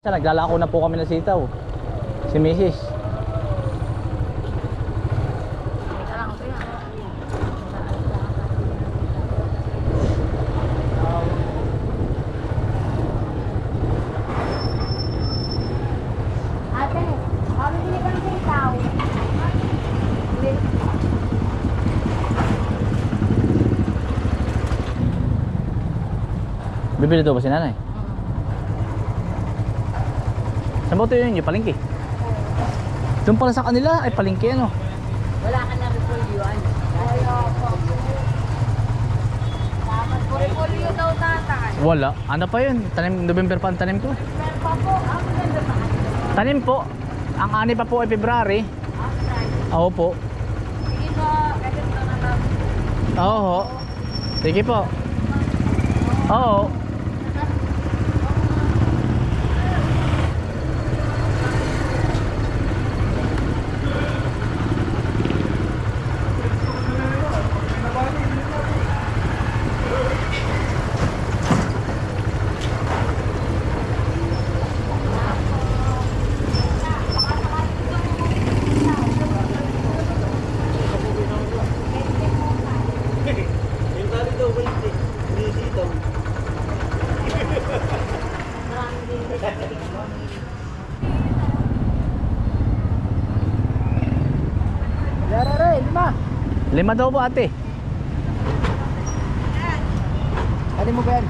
Sa naglalako na po kami ng sitaw. Si Mrs. Bibili daw ba si nanay? Saan ba ito yun? Yung palengke? Doon pala sa kanila ay palengke ano? Wala ka na repolyoan. Wala po. Dapat po repolyo daw tatay. Wala. Ano pa yun? Tanim, November pa ang tanim ko. Meron pa po. Ang ganda pa. Tanim po. Ang ani pa po ay February. Price. Oo po. Sige po. Edit na lang. Oo. Sige po. Oo. Lima. Lima daw po ate. Ano mo ba yan?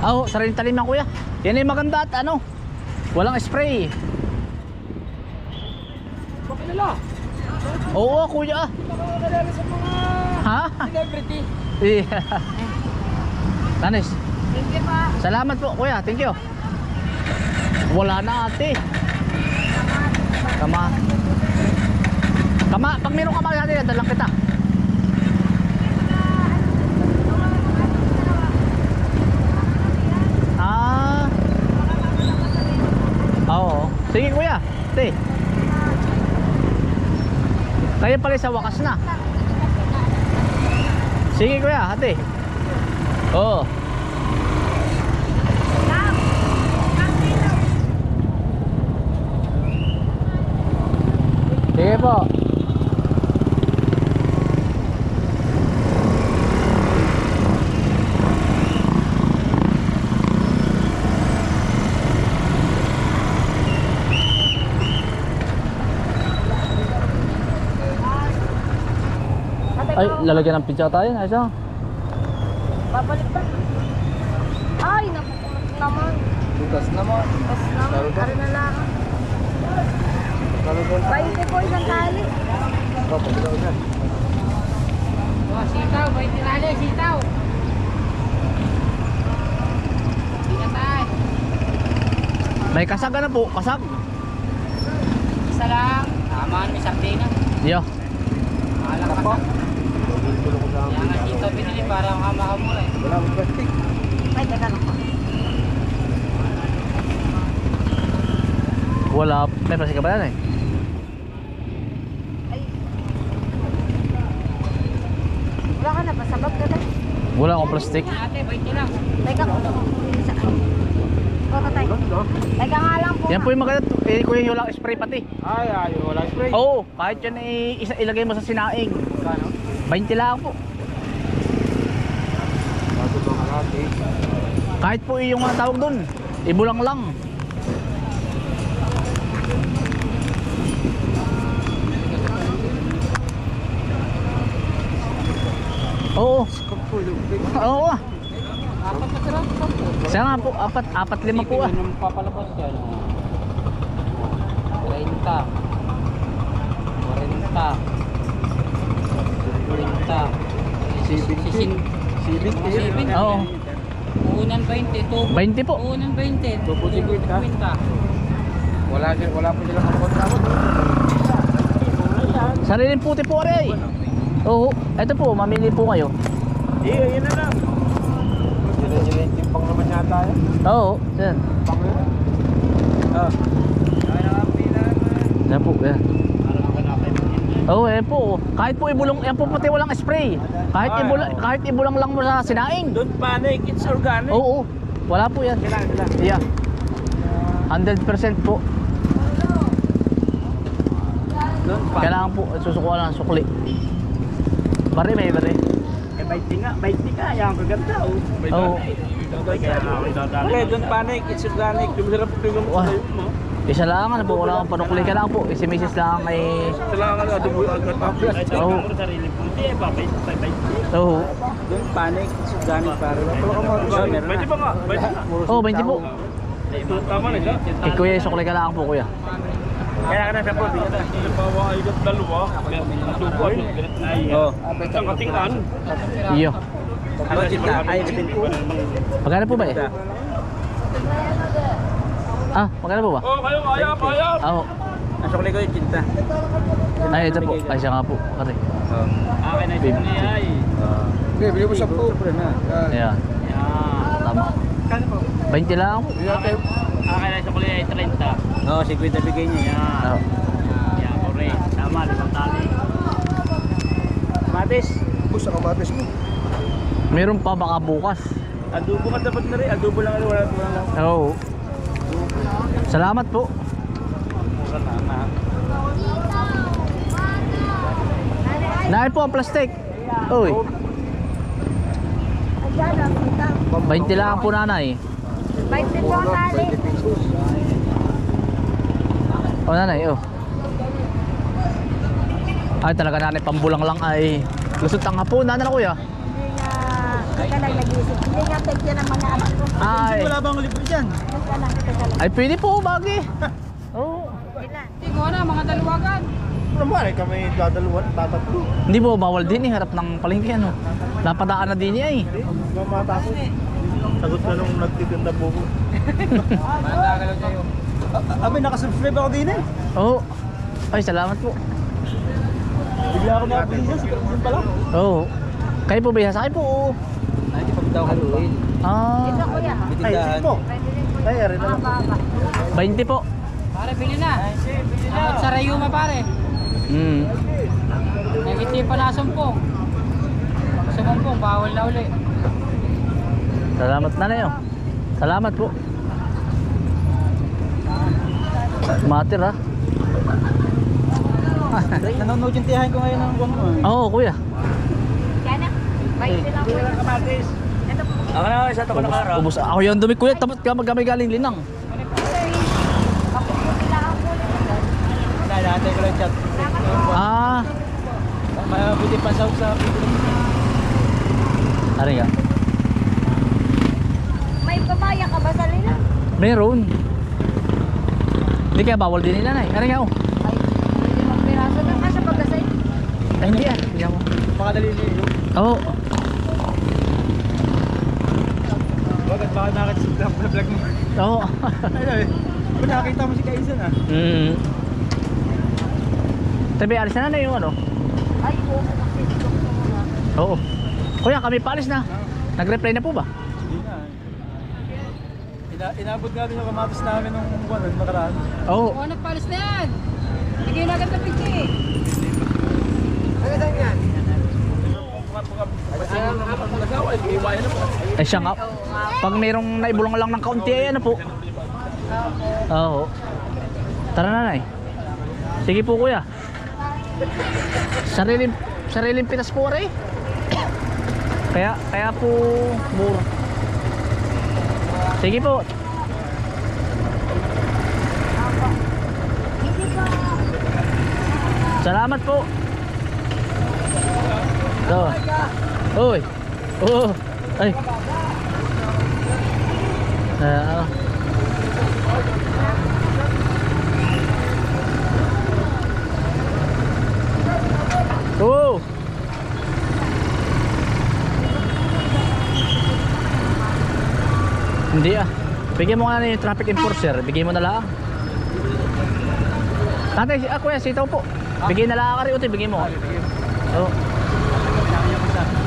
Oo, sariling tanim yan kuya. Yan ay maganda at ano. Walang spray. Pakilala. Oo kuya. Nakakilala sa mga Ha? celebrity. Yeah. Tanis. Thank you po. Salamat po kuya. Thank you. Wala na ate. Kama. Kama, pag meron kama sa atin, dalang kita. Ah. Oo. Sige kuya. Te. Tayo pala sa wakas na. Sige kuya, ate. Oo. Sige po. Ay, lalagyan ng pizza tayo. Ayos ah. Babalik ba? Ay, napukulot naman. Bukas naman. Bas naman. Kari na lang. 20 po isang tali. Pagkila ulan. Oh, sitaw, may tinali, sitaw. Ingatay. May kasag na po. Kasag. Isa lang. Tama, may sardinas. Yo. Alam ka Kaya nga sitaw binili para makakamura eh. Wala akong plastic. Ay, teka lang po. Wala. May plastic ka ba yan eh? Ay. Wala ka na ba? Sabag ka na. Wala akong plastic. Ate, 20 lang. Teka ko. Ito tayo. Teka nga lang po. Yan po yung maganda. Eh, kuya yung walang spray pati. Ay, ay, wala spray. Oo. Kahit yan eh, isa, ilagay mo sa sinaing. Kano? 20 lang po. Bago ba ate? Kahit po yung mga tawag doon. Ibulang lang. Oo. Oo. ah. Apat na sila. Siya nga po, apat, apat lima po ah. Nung papalabas yan. 30. 40. 40. Sisin. Sibit. Sibit. Oo. Unan 20. Tubo. 20 po. Unan 20. Tubo 50. 50. Wala, wala po sila kakontrabot. Sariling puti po aray. Oo. Ito po, mamili po kayo. Iya, yun na lang. Diretso pang naman yata yan. Oo. Yan. Pang yun. Ah. Naman. Yan po, yan. Oo, eh po. Kahit po ibulong, yan po pati walang spray. Kahit Ay, ibulang, oo. kahit ibulang lang mo sa sinaing. Don't panic, it's organic. Oo, wala po yan. Kailangan nila. Yeah. Ah, 100% po. Doon pa. Kailangan po susukuan ng sukli. Bari may bari. Eh, 20 nga. 20 nga. Yan, kaganda. Oh. May. Okay, doon panic. It's organic. Sa mo. Isa lang ano po, wala akong panukuli ka lang po. Si Mrs. lang kay... Kailangan nga dumo agad ang plastic. Oo. Oo. Doon panic. It's organic pare. Wala ka mga gusto. Meron na. ba nga? Pwede na. Oo, 20 po. Tama na siya. Eh, kuya, sukli ka lang po, kuya. Kaya ka na sa. Bigyan na. Halimbawa ay dalawa. Dugo ay. Oo. Isang katingan. Iyo. Ano kita? Ay, bitin po. Magkano po ba eh? Ah, magkano po ba? Oh, kayo kaya, kaya. Ah, Oo. Ang sukli ko yung cinta. Ay, ito po. Ay, siya nga po. Kari. Akin na siya niya ay. Okay, bigyan mo sa. Ayan. Yan. Tama. 20 lang po. Akin siya kulay ay 30. Oo, si Quinta bigay niya. Yan. Oo. Yan, correct. Tama, limang tali. Matis. Gusto ka matis mo. Meron pa baka bukas. Adobo ka dapat na rin. Adobo lang. Wala wala lang. Oo. Salamat po. Naay po ang plastic. Uy, Ayan, ang kita. 20 lang po nanay. 20 po ang tali. O nanay, oh. Ay talaga nanay, pambulang lang ay lusot ang hapunan na kuya. Hindi nga, lang nag-iisip. Hindi nga take yan ang mga anak ko. Ay, Wala bang libre dyan? Ay pwede po, bagi. Oo. Ilan? Ano naman eh, kami dadalawan, tatatlo. Hindi po, bawal din eh, harap ng palengke ano. Napadaan na din niya eh. Mamatapos. Sagot ka nung nagtitinda po ko. Abi, nakasubscribe ako din eh. Oo. Ay, salamat po. Bigla ako nakabili dyan, sa yun pala. Oo. Kayo po ba sasakay po? oo. Ay, di pag daw haluin. Ah, Ito kuya. Ay, sige po. Po. Ay, arin na lang. Mababa. 20 po. Pare, bili na. Dapat sa Rayuma, pare. Hmm. Nagiti pa na sumpong. Sa sumpong, bawal na uli. Salamat na oh. Salamat po. Matir ha. Nanonood yung tiyahin ko ngayon ng buwan mo. Oo, kuya. Kaya na. 20 lang po. kamatis. Ito po. Ako na, isa to ko Ubus, ubus. Ako yung dumi kuya. Tapos ka magkamay galing linang. Nalatay ko lang chat. Ah, Mabuti pa sa sa ano nga? May pamaya ka ba sa lina? Meron. Hindi kaya bawal din nila na eh. Ano nga oh? Ay, hindi mong piraso na ka sa pagkasay. Ay, hindi ah. Tingnan mo. Pakadali niyo. Oo. Bakit baka nakakita sa vlog mo? Oo. Ano eh? Kung nakakita mo si Kaisan ah. Mm. Tabi, alis na na yung ano. Ay, oo. Oo. Kuya, kami paalis na. Nag-reply na po ba? Ina inabot nga rin yung kamatis namin nung buwan, nung nakaraan. Oo. Oo, nagpalis na yan. Bigay na agad ng piti. Agad yan. Eh siya nga. Pag mayroong naibulong lang ng kaunti, ay ano po. Oo. Tara na, Nay. Sige po, kuya. Sariling, sariling pitas po, rin. Kaya, kaya po, mura. Sige po. Salamat po. So. Uy. Oh. Ay. Ah. Oh. Hindi ah. Bigyan mo nga na yung traffic enforcer. Bigyan mo na lang. Tatay, ako yan, sitaw po. Bigyan na lang ka rin, uti, bigyan mo. Oo. Nabutas ko.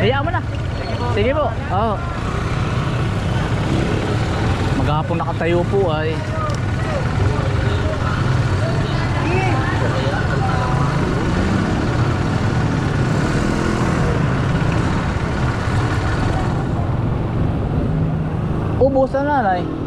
Hayaan mo na. Sige po. Oo. Maghapon nakatayo po ay. Ubus na nanay.